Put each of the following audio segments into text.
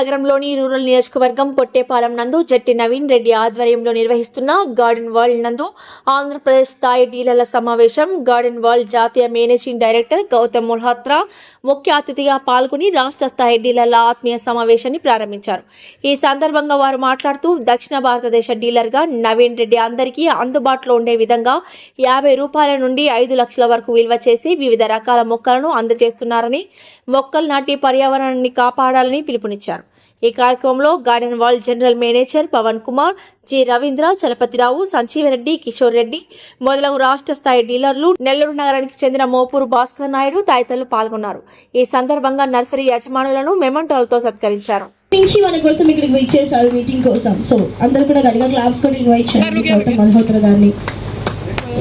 నగరంలోని రూరల్ నియోజకవర్గం పొట్టేపాలెం నందు జట్టి నవీన్ రెడ్డి ఆధ్వర్యంలో నిర్వహిస్తున్న గార్డెన్ వరల్డ్ నందు ఆంధ్రప్రదేశ్ స్థాయి డీలర్ల సమావేశం గార్డెన్ వరల్డ్ జాతీయ మేనేజింగ్ డైరెక్టర్ గౌతమ్ మల్హోత్రా ముఖ్య అతిథిగా పాల్గొని రాష్ట్ర స్థాయి డీలర్ల ఆత్మీయ సమావేశాన్ని ప్రారంభించారు. ఈ సందర్భంగా వారు మాట్లాడుతూ దక్షిణ భారతదేశ డీలర్గా నవీన్ రెడ్డి అందరికీ అందుబాటులో ఉండే విధంగా యాభై రూపాయల నుండి ఐదు లక్షల వరకు విలువ చేసి వివిధ రకాల మొక్కలను అందజేస్తున్నారని మొక్కలు నాటి పర్యావరణాన్ని కాపాడాలని పిలుపునిచ్చారు. ఈ కార్యక్రమంలో garden wall general manager Pawan Kumar G. Ravindra Chalapathi Rao Sanjeeva Reddy Kishore Reddy మొదలగు రాష్ట్ర స్థాయి డీలర్లు నెల్లూరు నగరానికి చెందిన మోపూరు భాస్కర్ నాయుడు తదితరులు పాల్గొన్నారు. ఈ సందర్భంగా నర్సరీ యజమానులను మెమంటోలతో సత్కరించారు. నుంచి మన కోసం ఇక్కడికి ఇచ్చేసారు మీటింగ్ కోసం. సో అందరూ కూడా క్లాప్స్ కూడా ఇన్వైట్ చేయండి. గౌతమ్ మల్హోత్రా గారిని.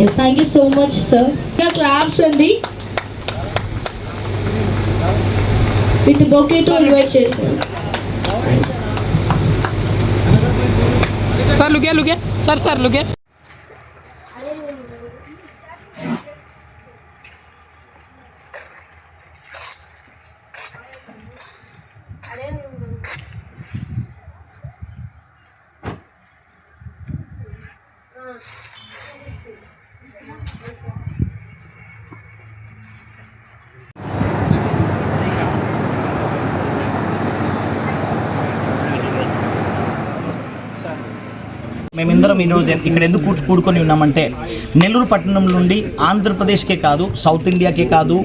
Yes thank you so much sir ఇంకా క్లాప్స్ అండి. విత్ బొకేతో ఇన్వైట్ చేశారు. सर लुके लुके सर सर लुके మేమిందరం ఈరోజు ఇక్కడ ఎందుకు కూర్చు కూడుకొని ఉన్నామంటే నెల్లూరు పట్టణం నుండి ఆంధ్రప్రదేశ్కే కాదు సౌత్ ఇండియాకే కాదు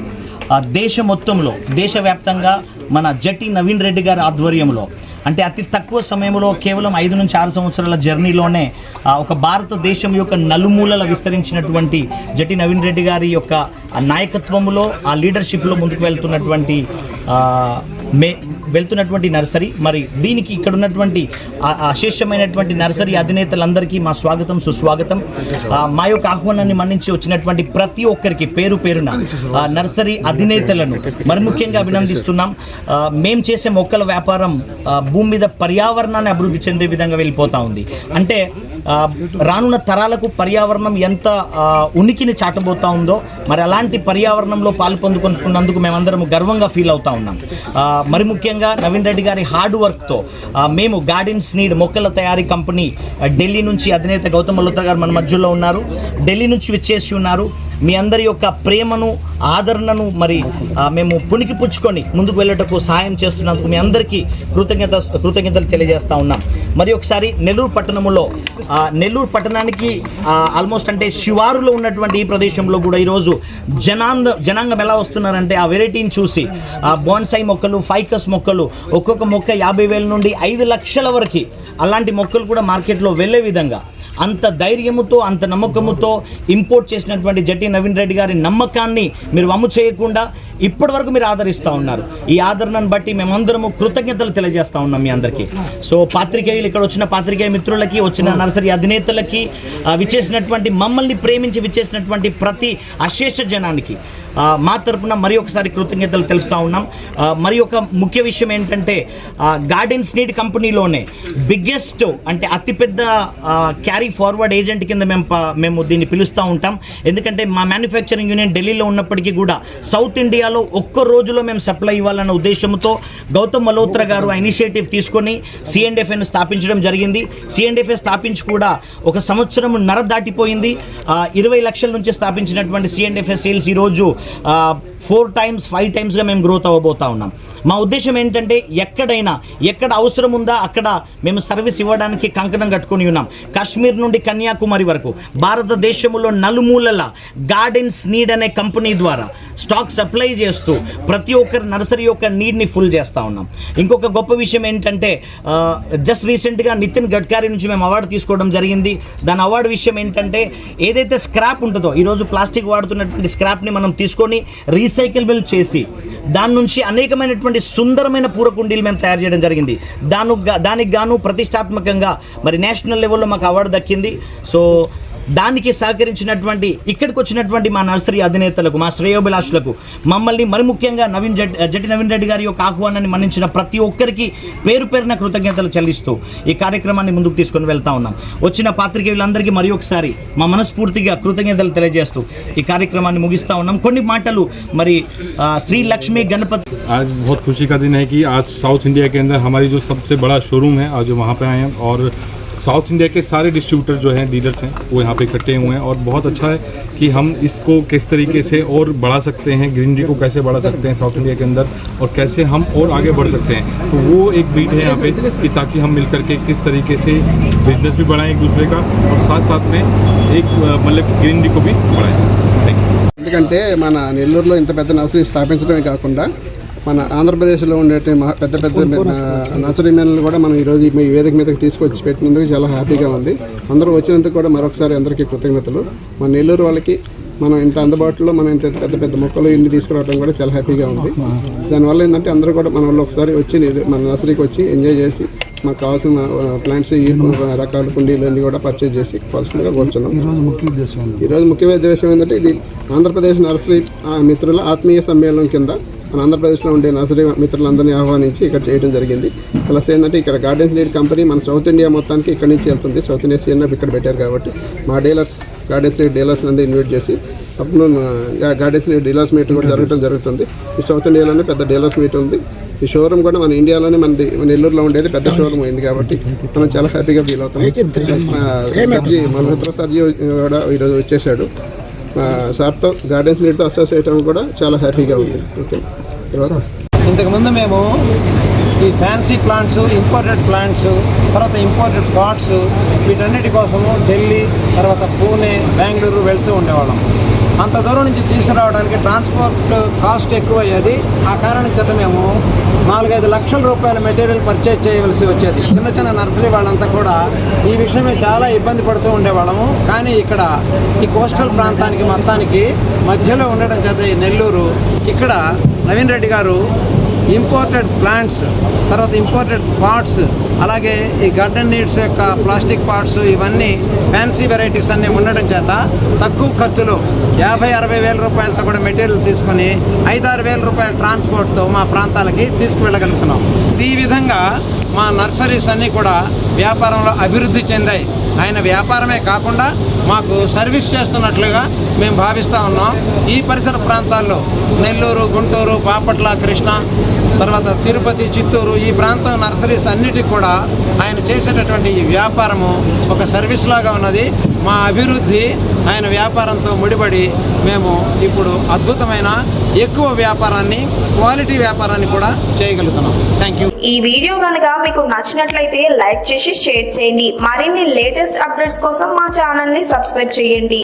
దేశ మొత్తంలో దేశవ్యాప్తంగా మన జట్టి నవీన్ రెడ్డి గారి ఆధ్వర్యంలో అంటే అతి తక్కువ సమయంలో కేవలం ఐదు నుంచి ఆరు సంవత్సరాల జర్నీలోనే ఒక భారతదేశం యొక్క నలుమూలల విస్తరించినటువంటి జట్టి నవీన్ రెడ్డి గారి యొక్క నాయకత్వంలో ఆ లీడర్షిప్లో ముందుకు వెళ్తున్నటువంటి మే వెళ్తున్నటువంటి నర్సరీ. మరి దీనికి ఇక్కడ ఉన్నటువంటి అశేషమైనటువంటి నర్సరీ అధినేతలందరికీ మా స్వాగతం సుస్వాగతం. మా యొక్క ఆహ్వానాన్ని మన్నించి వచ్చినటువంటి ప్రతి ఒక్కరికి పేరు పేరున నర్సరీ అధినేతలను మరి ముఖ్యంగా అభినందిస్తున్నాం. మేము మేం చేసే మొక్కల వ్యాపారం భూమి మీద పర్యావరణాన్ని అభివృద్ధి చెందే విధంగా వెళ్ళిపోతా ఉంది. అంటే రానున్న తరాలకు పర్యావరణం ఎంత ఉనికిని చాటబోతా ఉందో మరి అలాంటి పర్యావరణంలో పాలు పొందుకుంటున్నందుకు మేమందరం గర్వంగా ఫీల్ అవుతా ఉన్నాం. మరి ముఖ్యంగా నవీన్ రెడ్డి గారి హార్డ్ వర్క్తో మేము గార్డెన్స్ నీడ్ మొక్కల తయారీ కంపెనీ ఢిల్లీ నుంచి అధినేత గౌతమ్ మల్హోత్రా గారు మన మధ్యలో ఉన్నారు. ఢిల్లీ నుంచి విచ్చేసి ఉన్నారు. మీ అందరి యొక్క ప్రేమను ఆదరణను మరి మేము పుణికి పుచ్చుకొని ముందుకు వెళ్ళటకు సహాయం చేస్తున్నందుకు మీ అందరికీ కృతజ్ఞత కృతజ్ఞతలు తెలియజేస్తూ ఉన్నాం. మరి ఒకసారి నెల్లూరు పట్టణంలో నెల్లూరు పట్టణానికి ఆల్మోస్ట్ అంటే శివారులో ఉన్నటువంటి ఈ ప్రదేశంలో కూడా ఈరోజు జనాంగ జనాంగం ఎలా వస్తున్నారంటే ఆ వెరైటీని చూసి ఆ బోన్సై మొక్కలు ఫైకస్ మొక్కలు ఒక్కొక్క మొక్క యాభై వేల నుండి ఐదు లక్షల వరకు అలాంటి మొక్కలు కూడా మార్కెట్లో వెళ్ళే విధంగా అంత ధైర్యముతో అంత నమ్మకముతో ఇంపోర్ట్ చేసినటువంటి జట్టి నవీన్ రెడ్డి గారి నమ్మకాన్ని మీరు వమ్ము చేయకుండా ఇప్పటి వరకు మీరు ఆదరిస్తూ ఉన్నారు. ఈ ఆదరణను బట్టి మేమందరము కృతజ్ఞతలు తెలియజేస్తా ఉన్నాం మీ అందరికీ. సో పాత్రికేయులు ఇక్కడ వచ్చిన పాత్రికేయ మిత్రులకి వచ్చిన నర్సరీ అధినేతలకి విచ్చేసినటువంటి మమ్మల్ని ప్రేమించి విచ్చేసినటువంటి ప్రతి అశేష జనానికి మా తరపున మరి ఒకసారి కృతజ్ఞతలు తెలుపుతా ఉన్నాం. మరి ఒక ముఖ్య విషయం ఏంటంటే గార్డెన్స్ నీడ్ కంపెనీలోనే బిగ్గెస్ట్ అంటే అతిపెద్ద క్యారీ ఫార్వర్డ్ ఏజెంట్ కింద మేము మేము దీన్ని పిలుస్తూ ఉంటాం. ఎందుకంటే మా మ్యానుఫ్యాక్చరింగ్ యూనియన్ ఢిల్లీలో ఉన్నప్పటికీ కూడా సౌత్ ఏరియాలో ఒక్క రోజులో మేము సప్లై ఇవ్వాలన్న ఉద్దేశంతో గౌతమ్ మల్హోత్రా గారు ఆ ఇనిషియేటివ్ తీసుకొని సిఎండ్ఎఫ్ఏను స్థాపించడం జరిగింది. సిఎండ్ఎఫ్ఏ స్థాపించి కూడా ఒక సంవత్సరం నర దాటిపోయింది. ఇరవై లక్షల నుంచి స్థాపించినటువంటి సిఎండ్ఎఫ్ఏ సేల్స్ ఈరోజు ఫోర్ టైమ్స్ ఫైవ్ టైమ్స్గా మేము గ్రోత్ అవ్వబోతా ఉన్నాం. మా ఉద్దేశం ఏంటంటే ఎక్కడైనా ఎక్కడ అవసరం ఉందా అక్కడ మేము సర్వీస్ ఇవ్వడానికి కంకణం కట్టుకొని ఉన్నాం. కాశ్మీర్ నుండి కన్యాకుమారి వరకు భారతదేశంలో నలుమూలల గార్డెన్స్ నీడ్ అనే కంపెనీ ద్వారా స్టాక్ సప్లై చేస్తూ ప్రతి ఒక్కరి నర్సరీ యొక్క నీడ్ని ఫుల్ చేస్తూ ఉన్నాం. ఇంకొక గొప్ప విషయం ఏంటంటే జస్ట్ రీసెంట్గా నితిన్ గడ్కారీ నుంచి మేము అవార్డు తీసుకోవడం జరిగింది. దాని అవార్డు విషయం ఏంటంటే ఏదైతే స్క్రాప్ ఉంటుందో ఈరోజు ప్లాస్టిక్ వాడుతున్నటువంటి స్క్రాప్ని మనం తీసుకొని రీసైకిల్బుల్ చేసి దాని నుంచి అనేకమైనటువంటి సుందరమైన పూరకుండీలు మేము తయారు చేయడం జరిగింది. దాని దానికి గాను ప్రతిష్టాత్మకంగా మరి నేషనల్ లెవెల్లో మాకు అవార్డు దక్కింది. సో దానికి సహకరించినటువంటి ఇక్కడికి వచ్చినటువంటి మా నర్సరీ అధినేతలకు మా శ్రేయోభిలాషులకు మమ్మల్ని మరి ముఖ్యంగా నవీన్ జట్ జట్టి నవీన్ రెడ్డి గారి యొక్క ఆహ్వానాన్ని మన్నించిన ప్రతి ఒక్కరికి పేరు పేరున కృతజ్ఞతలు చెల్లిస్తూ ఈ కార్యక్రమాన్ని ముందుకు తీసుకొని వెళ్తా ఉన్నాం వచ్చిన పాత్రికేయులందరికీ మరి ఒకసారి మా మనస్ఫూర్తిగా కృతజ్ఞతలు తెలియజేస్తూ ఈ కార్యక్రమాన్ని ముగిస్తా ఉన్నాం కొన్ని మాటలు మరి ఆ, శ్రీ లక్ష్మీ గణపతి आज बहुत खुशी का दिन है कि आज साउथ इंडिया के अंदर हमारी जो सबसे बड़ा शोरूम है आज वहाँ पे आए हैं और साउथ इंडिया के सारे डिस्ट्रीब्यूटर जो हैं डीलर्स हैं वो यहाँ पे इकट्ठे हुए हैं और बहुत अच्छा है कि हम इसको किस तरीके से और बढ़ा सकते हैं ग्रीनरी को कैसे बढ़ा सकते हैं साउथ इंडिया के अंदर और कैसे हम और आगे बढ़ सकते हैं तो वो एक बीट है यहाँ पे कि ताकि हम मिल करके किस तरीके से बिजनेस भी बढ़ाएं एक दूसरे का और साथ साथ में एक अ, मतलब ग्रीनरी को भी बढ़ाएं थैंक यू ఎందుకంటే మన నెల్లూరులో ఇంత పెద్ద నర్సరీ స్థాపించడమే కాకుండా మన ఆంధ్రప్రదేశ్లో ఉండే పెద్ద పెద్ద నర్సరీ మెన్లు కూడా మనం ఈరోజు ఈ వేదిక మీదకి తీసుకొచ్చి పెట్టినందుకు చాలా హ్యాపీగా ఉంది. అందరూ వచ్చినందుకు కూడా మరొకసారి అందరికీ కృతజ్ఞతలు. మన నెల్లూరు వాళ్ళకి మనం ఇంత అందుబాటులో మనం ఇంత పెద్ద పెద్ద మొక్కలు ఇన్ని తీసుకురావడం కూడా చాలా హ్యాపీగా ఉంది. దానివల్ల ఏంటంటే అందరూ కూడా మన వాళ్ళు ఒకసారి వచ్చి మన నర్సరీకి వచ్చి ఎంజాయ్ చేసి మాకు కావాల్సిన ప్లాంట్స్ ఈ రకాల కుండీలు అన్నీ కూడా పర్చేజ్ చేసి కావాల్సిందిగా కూర్చున్నాం. ఈరోజు ముఖ్య ఉద్దేశం ఏంటంటే ఇది ఆంధ్రప్రదేశ్ నర్సరీ మిత్రుల ఆత్మీయ సమ్మేళనం కింద మన ఆంధ్రప్రదేశ్లో ఉండే నర్సరీ మిత్రులందరినీ ఆహ్వానించి ఇక్కడ చేయడం జరిగింది. ప్లస్ ఏంటంటే ఇక్కడ గార్డెన్స్ లీడ్ కంపెనీ మన సౌత్ ఇండియా మొత్తానికి ఇక్కడ నుంచి వెళ్తుంది. సౌత్ ఇండియా సీఎన్ఎఫ్ ఇక్కడ పెట్టారు కాబట్టి మా డీలర్స్ గార్డెన్స్ లీడ్ డీలర్స్ అందరూ ఇన్వైట్ చేసి అప్పుడు గార్డెన్స్ లీడ్ డీలర్స్ మీట్ కూడా జరగడం జరుగుతుంది. ఈ సౌత్ ఇండియాలోనే పెద్ద డీలర్స్ మీట్ ఉంది. ఈ షోరూమ్ కూడా మన ఇండియాలోనే మనది మన నెల్లూరులో ఉండేది పెద్ద షోరూమ్ అయింది కాబట్టి మనం చాలా హ్యాపీగా ఫీల్ అవుతాం ఆ, సర్జీ మల్హోత్రా సర్జీ కూడా ఈరోజు వచ్చేసాడు సార్తో గార్డెన్స్ లీడ్తో అసోసియేట్ అవ్వడం కూడా చాలా హ్యాపీగా ఉంది. ఓకే ఇంతకుముందు మేము ఈ ఫ్యాన్సీ ప్లాంట్స్ ఇంపోర్టెడ్ ప్లాంట్స్ తర్వాత ఇంపోర్టెడ్ పాట్స్ వీటన్నిటి కోసము ఢిల్లీ తర్వాత పూణే బెంగళూరు వెళ్తూ ఉండేవాళ్ళం. అంత దూరం నుంచి తీసుకురావడానికి ట్రాన్స్పోర్ట్ కాస్ట్ ఎక్కువ అయ్యేది ఆ కారణం చేత మేము నాలుగైదు లక్షల రూపాయల మెటీరియల్ పర్చేజ్ చేయవలసి వచ్చేది. చిన్న చిన్న నర్సరీ వాళ్ళంతా కూడా ఈ విషయమే చాలా ఇబ్బంది పడుతూ ఉండేవాళ్ళము. కానీ ఇక్కడ ఈ కోస్టల్ ప్రాంతానికి మొత్తానికి మధ్యలో ఉండడం చేత ఈ నెల్లూరు ఇక్కడ నవీన్ రెడ్డి గారు ఇంపోర్టెడ్ ప్లాంట్స్ తర్వాత ఇంపోర్టెడ్ పార్ట్స్ అలాగే ఈ గార్డెన్ నీడ్స్ యొక్క ప్లాస్టిక్ పార్ట్స్ ఇవన్నీ ఫ్యాన్సీ వెరైటీస్ అన్నీ ఉండడం చేత తక్కువ ఖర్చులో యాభై అరవై వేల రూపాయలతో కూడా మెటీరియల్ తీసుకొని ఐదారు వేల రూపాయల ట్రాన్స్పోర్ట్తో మా ప్రాంతాలకి తీసుకువెళ్ళగలుగుతున్నాం. ఈ విధంగా మా నర్సరీస్ అన్నీ కూడా వ్యాపారంలో అభివృద్ధి చెందాయి. ఆయన వ్యాపారమే కాకుండా మాకు సర్వీస్ చేస్తున్నట్లుగా మేము భావిస్తూ ఉన్నాం. ఈ పరిసర ప్రాంతాల్లో నెల్లూరు గుంటూరు బాపట్ల కృష్ణ తర్వాత తిరుపతి చిత్తూరు ఈ ప్రాంతం నర్సరీస్ అన్నిటికి కూడా ఆయన చేసేటటువంటి ఈ వ్యాపారము ఒక సర్వీస్ లాగా ఉన్నది. మా అభివృద్ధి ఆయన వ్యాపారంతో ముడిపడి మేము ఇప్పుడు అద్భుతమైన ఎక్కువ వ్యాపారాన్ని క్వాలిటీ వ్యాపారాన్ని కూడా చేయగలుగుతున్నాం. థ్యాంక్ యూ ఈ వీడియో కనుక మీకు నచ్చినట్లయితే లైక్ చేసి షేర్ చేయండి. మరిన్ని లేటెస్ట్ అప్డేట్స్ కోసం మా ఛానల్ని సబ్స్క్రైబ్ చేయండి.